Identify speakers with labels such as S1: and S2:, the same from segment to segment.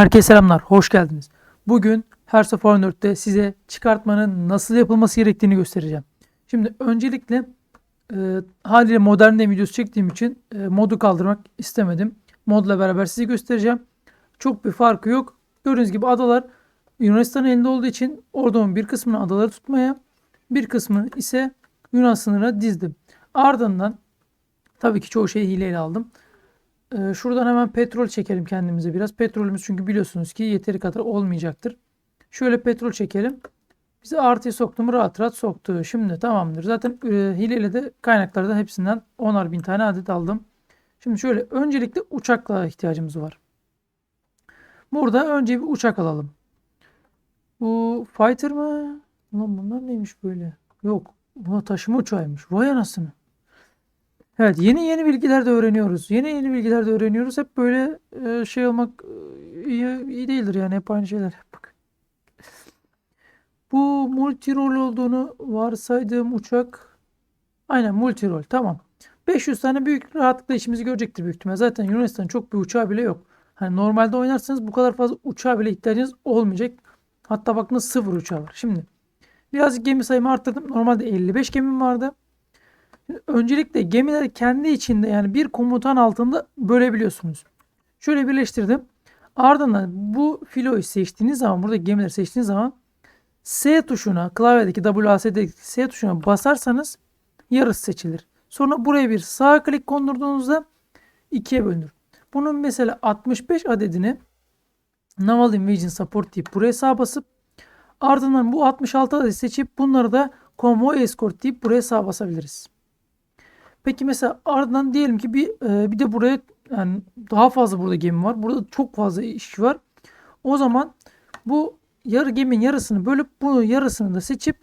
S1: Herkese selamlar, hoş geldiniz. Bugün of Iron 4'te size çıkartmanın nasıl yapılması gerektiğini göstereceğim. Şimdi öncelikle e, haliyle modern de videosu çektiğim için e, modu kaldırmak istemedim. Modla beraber size göstereceğim. Çok bir farkı yok. Gördüğünüz gibi adalar Yunanistan'ın elinde olduğu için ordunun bir kısmını adaları tutmaya, bir kısmını ise Yunan sınırına dizdim. Ardından tabii ki çoğu şeyi hileyle aldım. Ee, şuradan hemen petrol çekelim kendimize biraz. Petrolümüz çünkü biliyorsunuz ki yeteri kadar olmayacaktır. Şöyle petrol çekelim. Bizi artıya soktu mu rahat rahat soktu. Şimdi tamamdır. Zaten e, hileyle de kaynaklardan hepsinden 10'ar bin tane adet aldım. Şimdi şöyle öncelikle uçakla ihtiyacımız var. Burada önce bir uçak alalım. Bu fighter mı? Ulan bunlar neymiş böyle? Yok. Bu taşıma uçağıymış. Vay anasını. Evet yeni yeni bilgiler de öğreniyoruz. Yeni yeni bilgiler de öğreniyoruz. Hep böyle e, şey olmak e, iyi, iyi değildir yani hep aynı şeyler yapmak. Bu multirol olduğunu varsaydığım uçak aynen multirol tamam. 500 tane büyük rahatlıkla işimizi görecektir büyük ihtimal. Zaten Yunanistan'ın çok bir uçağı bile yok. Hani normalde oynarsanız bu kadar fazla uçağa bile ihtiyacınız olmayacak. Hatta bakınız sıfır uçağı var. Şimdi birazcık gemi sayımı arttırdım. Normalde 55 gemim vardı. Öncelikle gemileri kendi içinde yani bir komutan altında bölebiliyorsunuz. Şöyle birleştirdim. Ardından bu filoyu seçtiğiniz zaman burada gemileri seçtiğiniz zaman S tuşuna klavyedeki WASD'deki S tuşuna basarsanız yarısı seçilir. Sonra buraya bir sağ klik kondurduğunuzda ikiye bölünür. Bunun mesela 65 adedini Naval Invasion Support deyip buraya sağ basıp ardından bu 66 adedi seçip bunları da Convoy Escort deyip buraya sağ basabiliriz. Peki mesela ardından diyelim ki bir e, bir de buraya yani daha fazla burada gemi var. Burada çok fazla iş var. O zaman bu yarı geminin yarısını bölüp bunu yarısını da seçip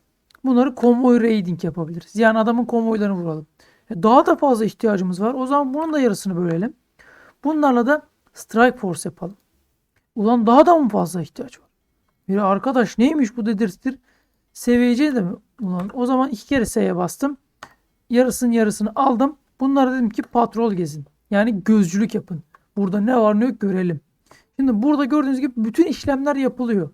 S1: bunları konvoy raiding yapabiliriz. Yani adamın konvoylarını vuralım. E, Daha da fazla ihtiyacımız var. O zaman bunun da yarısını bölelim. Bunlarla da strike force yapalım. Ulan daha da mı fazla ihtiyaç var? Bir arkadaş neymiş bu dedirtir. Seviyece de mi? Ulan o zaman iki kere S'ye bastım yarısının yarısını aldım. Bunlara dedim ki patrol gezin. Yani gözcülük yapın. Burada ne var ne yok görelim. Şimdi burada gördüğünüz gibi bütün işlemler yapılıyor.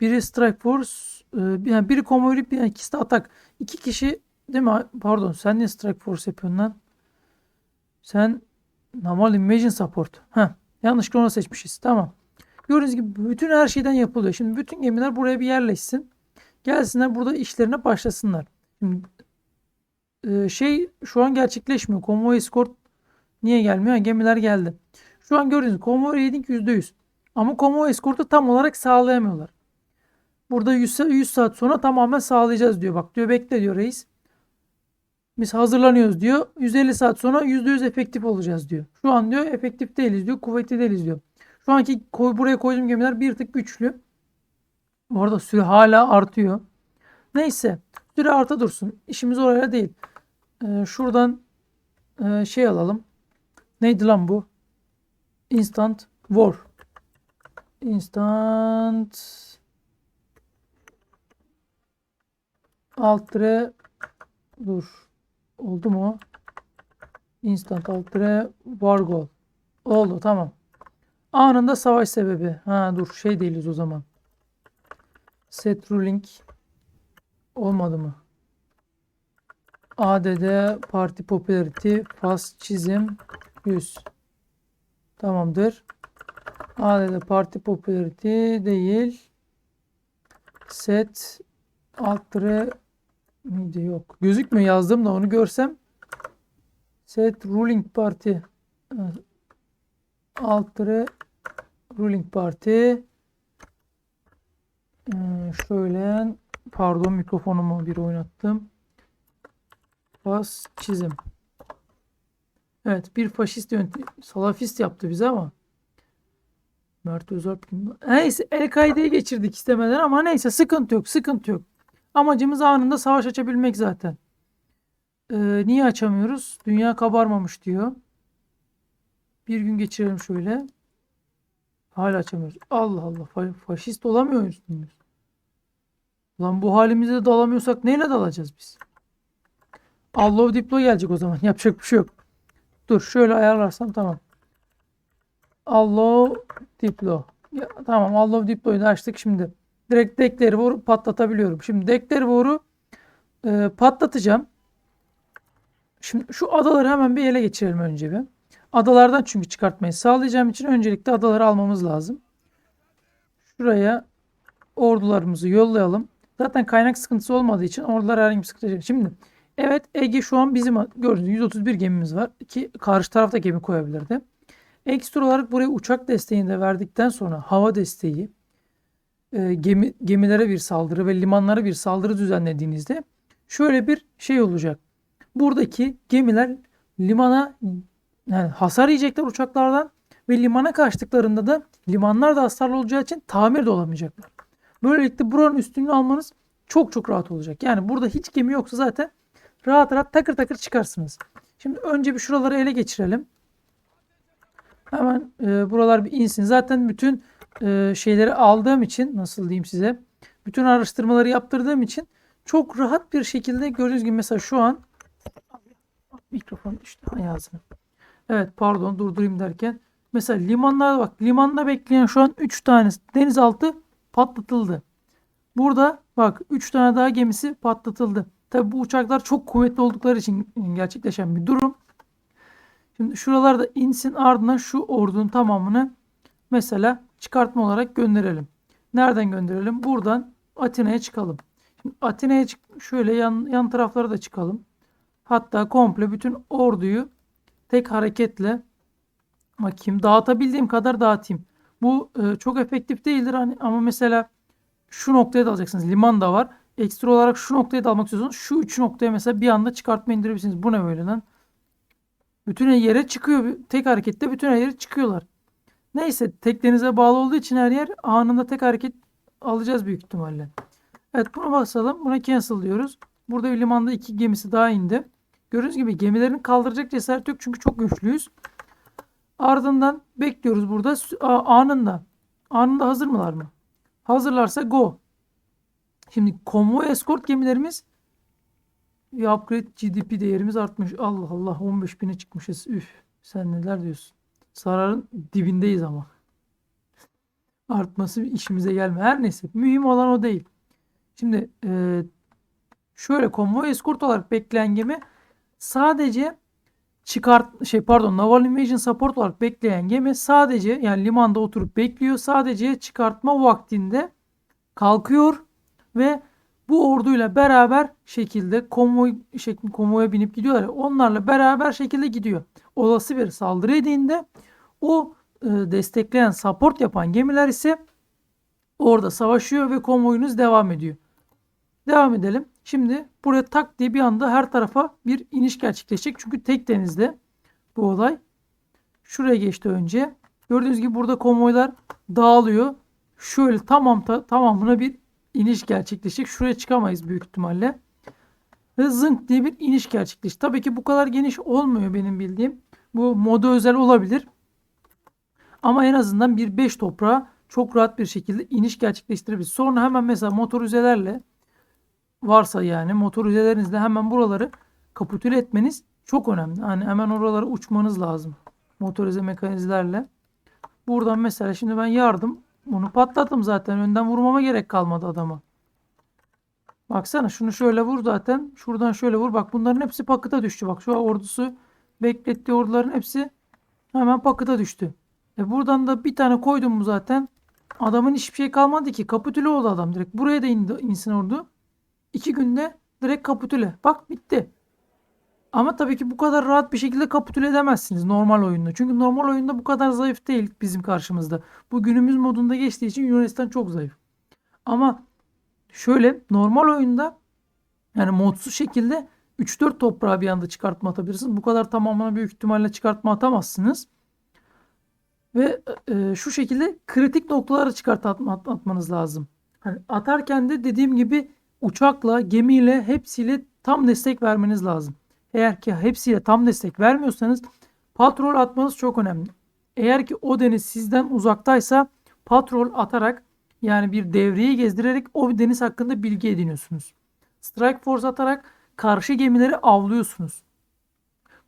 S1: Biri strike force, e, yani biri konvoylu, bir yani ikisi de atak. İki kişi değil mi? Pardon sen niye strike force yapıyorsun lan? Sen normal invasion support. Heh, yanlışlıkla onu seçmişiz. Tamam. Gördüğünüz gibi bütün her şeyden yapılıyor. Şimdi bütün gemiler buraya bir yerleşsin. Gelsinler burada işlerine başlasınlar. Şimdi, e, şey şu an gerçekleşmiyor. Konvoy escort niye gelmiyor? Ha, gemiler geldi. Şu an gördüğünüz konvoy raiding %100. Ama konvoy escort'u tam olarak sağlayamıyorlar. Burada 100, 100 saat sonra tamamen sağlayacağız diyor. Bak diyor bekle diyor reis. Biz hazırlanıyoruz diyor. 150 saat sonra %100 efektif olacağız diyor. Şu an diyor efektif değiliz diyor. Kuvvetli değiliz diyor. Şu anki koy, buraya koyduğum gemiler bir tık güçlü. Bu arada süre hala artıyor. Neyse. Süre arta dursun. İşimiz oraya değil. Ee, şuradan e, şey alalım. Neydi lan bu? Instant War. Instant Altre dur. Oldu mu? Instant Altre War Goal. Oldu tamam. Anında savaş sebebi. Ha dur şey değiliz o zaman. Set ruling olmadı mı? ADD Parti Popularity Fas çizim 100. Tamamdır. ADD Parti Popularity değil. Set altre miydi yok. Gözükmüyor yazdım da onu görsem. Set Ruling Party altre Ruling Party ee, şöyle pardon mikrofonumu bir oynattım. Fas çizim. Evet bir faşist yöntem salafist yaptı bize ama Mert Özalp neyse El-Kaide'yi geçirdik istemeden ama neyse sıkıntı yok sıkıntı yok. Amacımız anında savaş açabilmek zaten. Ee, niye açamıyoruz? Dünya kabarmamış diyor. Bir gün geçirelim şöyle. Hala açamıyoruz. Allah Allah fa- faşist olamıyor muyuz? Lan bu halimize dalamıyorsak neyle dalacağız biz? Allah Diplo gelecek o zaman. Yapacak bir şey yok. Dur şöyle ayarlarsam tamam. Allow Diplo. Ya, tamam Allow Diplo'yu da açtık şimdi. Direkt deckleri vurup patlatabiliyorum. Şimdi deckleri vurup e, patlatacağım. Şimdi şu adaları hemen bir ele geçirelim önce bir. Adalardan çünkü çıkartmayı sağlayacağım için öncelikle adaları almamız lazım. Şuraya ordularımızı yollayalım. Zaten kaynak sıkıntısı olmadığı için ordular herhangi bir sıkıntı yok. Şimdi evet Ege şu an bizim gördüğünüz 131 gemimiz var. Ki karşı tarafta gemi koyabilirdi. Ekstra olarak buraya uçak desteğini de verdikten sonra hava desteği, e, gemi, gemilere bir saldırı ve limanlara bir saldırı düzenlediğinizde şöyle bir şey olacak. Buradaki gemiler limana yani hasar yiyecekler uçaklardan ve limana kaçtıklarında da limanlar da hasarlı olacağı için tamir de olamayacaklar. Böylelikle buranın üstünlüğünü almanız çok çok rahat olacak. Yani burada hiç gemi yoksa zaten rahat rahat takır takır çıkarsınız. Şimdi önce bir şuraları ele geçirelim. Hemen e, buralar bir insin. Zaten bütün e, şeyleri aldığım için nasıl diyeyim size bütün araştırmaları yaptırdığım için çok rahat bir şekilde gördüğünüz gibi mesela şu an mikrofon düştü hay ağzına. Evet pardon durdurayım derken mesela limanlarda bak limanda bekleyen şu an 3 tane denizaltı patlatıldı. Burada bak 3 tane daha gemisi patlatıldı. Tabi bu uçaklar çok kuvvetli oldukları için gerçekleşen bir durum. Şimdi şuralarda insin ardından şu ordunun tamamını mesela çıkartma olarak gönderelim. Nereden gönderelim? Buradan Atina'ya çıkalım. Şimdi Atina'ya çık şöyle yan, yan taraflara da çıkalım. Hatta komple bütün orduyu tek hareketle bakayım dağıtabildiğim kadar dağıtayım. Bu e, çok efektif değildir hani ama mesela şu noktaya da alacaksınız. Liman da var. Ekstra olarak şu noktaya da almak istiyorsanız şu üç noktaya mesela bir anda çıkartma indirebilirsiniz. Bu ne böyle lan? Bütün yere çıkıyor. Tek harekette bütün yere çıkıyorlar. Neyse tek denize bağlı olduğu için her yer anında tek hareket alacağız büyük ihtimalle. Evet buna basalım. Buna cancel diyoruz. Burada bir limanda iki gemisi daha indi. Gördüğünüz gibi gemilerin kaldıracak cesaret yok çünkü çok güçlüyüz. Ardından bekliyoruz burada anında. Anında hazır mılar mı? Hazırlarsa go. Şimdi konvoy escort gemilerimiz bir upgrade GDP değerimiz artmış. Allah Allah 15 bine çıkmışız. Üf sen neler diyorsun? Zararın dibindeyiz ama. Artması işimize gelme. Her neyse mühim olan o değil. Şimdi e, şöyle konvoy escort olarak bekleyen gemi sadece çıkart şey pardon naval invasion support olarak bekleyen gemi sadece yani limanda oturup bekliyor. Sadece çıkartma vaktinde kalkıyor ve bu orduyla beraber şekilde konvoy şeklinde konvoya binip gidiyorlar. Onlarla beraber şekilde gidiyor. Olası bir saldırı edildiğinde o e, destekleyen support yapan gemiler ise orada savaşıyor ve konvoyunuz devam ediyor. Devam edelim. Şimdi buraya tak diye bir anda her tarafa bir iniş gerçekleşecek. Çünkü tek denizde bu olay. Şuraya geçti önce. Gördüğünüz gibi burada konvoylar dağılıyor. Şöyle tamam ta, tamamına bir iniş gerçekleşecek. Şuraya çıkamayız büyük ihtimalle. Ve zınk diye bir iniş gerçekleşti. Tabii ki bu kadar geniş olmuyor benim bildiğim. Bu moda özel olabilir. Ama en azından bir 5 toprağa çok rahat bir şekilde iniş gerçekleştirebilir. Sonra hemen mesela motor üzelerle varsa yani motor üzelerinizle hemen buraları kapitüle etmeniz çok önemli. Hani hemen oralara uçmanız lazım. Motorize mekanizlerle. Buradan mesela şimdi ben yardım bunu patlattım zaten. Önden vurmama gerek kalmadı adama. Baksana şunu şöyle vur zaten. Şuradan şöyle vur. Bak bunların hepsi pakıta düştü. Bak şu ordusu beklettiği orduların hepsi hemen pakıta düştü. E buradan da bir tane koydum mu zaten. Adamın hiçbir şey kalmadı ki. Kapitüle oldu adam direkt. Buraya da indi, insin ordu. İki günde direkt kapitüle. Bak bitti. Ama tabii ki bu kadar rahat bir şekilde kapitüle edemezsiniz normal oyunda. Çünkü normal oyunda bu kadar zayıf değil bizim karşımızda. Bu günümüz modunda geçtiği için Yunanistan çok zayıf. Ama şöyle normal oyunda yani modsuz şekilde 3-4 toprağı bir anda çıkartma atabilirsiniz. Bu kadar tamamına büyük ihtimalle çıkartma atamazsınız. Ve e, şu şekilde kritik noktalara çıkart atma, atmanız lazım. Hani atarken de dediğim gibi uçakla, gemiyle, hepsiyle tam destek vermeniz lazım. Eğer ki hepsiyle tam destek vermiyorsanız patrol atmanız çok önemli. Eğer ki o deniz sizden uzaktaysa patrol atarak yani bir devreyi gezdirerek o deniz hakkında bilgi ediniyorsunuz. Strike force atarak karşı gemileri avlıyorsunuz.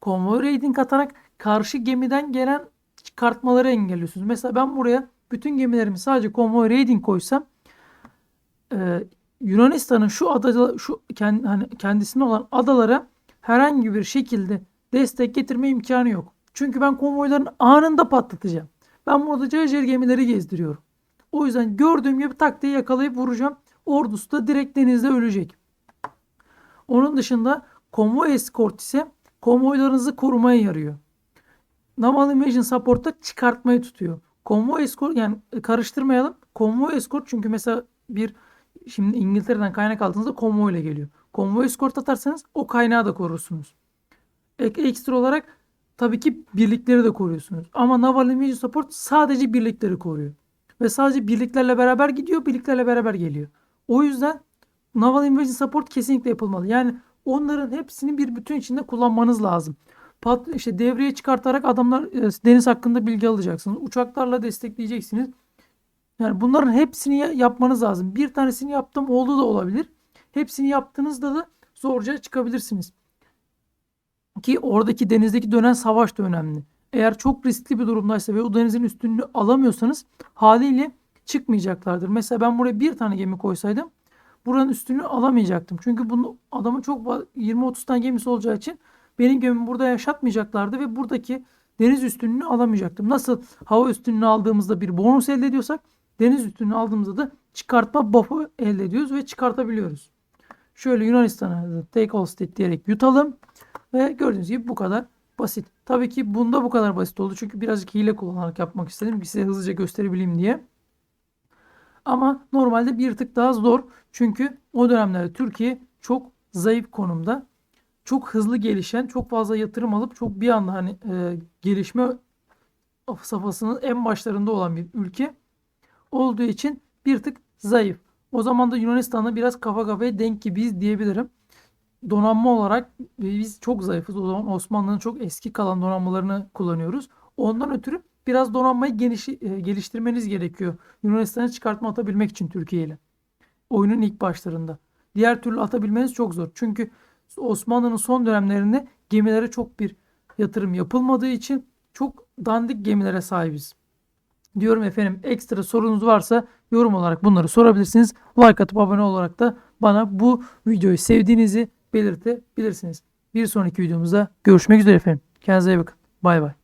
S1: Konvoy raiding atarak karşı gemiden gelen çıkartmaları engelliyorsunuz. Mesela ben buraya bütün gemilerimi sadece konvoy raiding koysam Yunanistan'ın şu ada şu kend, hani kendisine olan adalara herhangi bir şekilde destek getirme imkanı yok. Çünkü ben konvoyların anında patlatacağım. Ben burada cayır gemileri gezdiriyorum. O yüzden gördüğüm gibi tak diye yakalayıp vuracağım. Ordusu da direkt denizde ölecek. Onun dışında konvoy escort ise konvoylarınızı korumaya yarıyor. Naval Invasion Support'ta çıkartmayı tutuyor. Konvoy escort yani karıştırmayalım. Konvoy escort çünkü mesela bir şimdi İngiltere'den kaynak aldığınızda konvoy ile geliyor. Konvoy escort atarsanız o kaynağı da korursunuz. Ek, ekstra olarak tabii ki birlikleri de koruyorsunuz. Ama Naval Invasion Support sadece birlikleri koruyor. Ve sadece birliklerle beraber gidiyor, birliklerle beraber geliyor. O yüzden Naval Invasion Support kesinlikle yapılmalı. Yani onların hepsini bir bütün içinde kullanmanız lazım. Pat, işte devreye çıkartarak adamlar e, deniz hakkında bilgi alacaksınız. Uçaklarla destekleyeceksiniz. Yani bunların hepsini ya- yapmanız lazım. Bir tanesini yaptım oldu da olabilir. Hepsini yaptığınızda da zorca çıkabilirsiniz. Ki oradaki denizdeki dönen savaş da önemli. Eğer çok riskli bir durumdaysa ve o denizin üstünlüğü alamıyorsanız haliyle çıkmayacaklardır. Mesela ben buraya bir tane gemi koysaydım buranın üstünlüğü alamayacaktım. Çünkü bunu adamın çok fa- 20-30 tane gemisi olacağı için benim gemimi burada yaşatmayacaklardı ve buradaki deniz üstünlüğünü alamayacaktım. Nasıl hava üstünlüğünü aldığımızda bir bonus elde ediyorsak deniz üstünlüğünü aldığımızda da çıkartma buff'ı elde ediyoruz ve çıkartabiliyoruz. Şöyle Yunanistan'a take all state diyerek yutalım. Ve gördüğünüz gibi bu kadar basit. Tabii ki bunda bu kadar basit oldu. Çünkü birazcık hile kullanarak yapmak istedim size hızlıca gösterebileyim diye. Ama normalde bir tık daha zor. Çünkü o dönemlerde Türkiye çok zayıf konumda. Çok hızlı gelişen, çok fazla yatırım alıp çok bir anda hani e, gelişme safhasının en başlarında olan bir ülke olduğu için bir tık zayıf. O zaman da Yunanistan'la biraz kafa kafaya denk gibiyiz diyebilirim. Donanma olarak biz çok zayıfız. O zaman Osmanlı'nın çok eski kalan donanmalarını kullanıyoruz. Ondan ötürü biraz donanmayı geniş, e, geliştirmeniz gerekiyor. Yunanistan'a çıkartma atabilmek için Türkiye ile. Oyunun ilk başlarında. Diğer türlü atabilmeniz çok zor. Çünkü Osmanlı'nın son dönemlerinde gemilere çok bir yatırım yapılmadığı için çok dandik gemilere sahibiz. Diyorum efendim ekstra sorunuz varsa yorum olarak bunları sorabilirsiniz. Like atıp abone olarak da bana bu videoyu sevdiğinizi belirtebilirsiniz. Bir sonraki videomuzda görüşmek üzere efendim. Kendinize iyi bakın. Bay bay.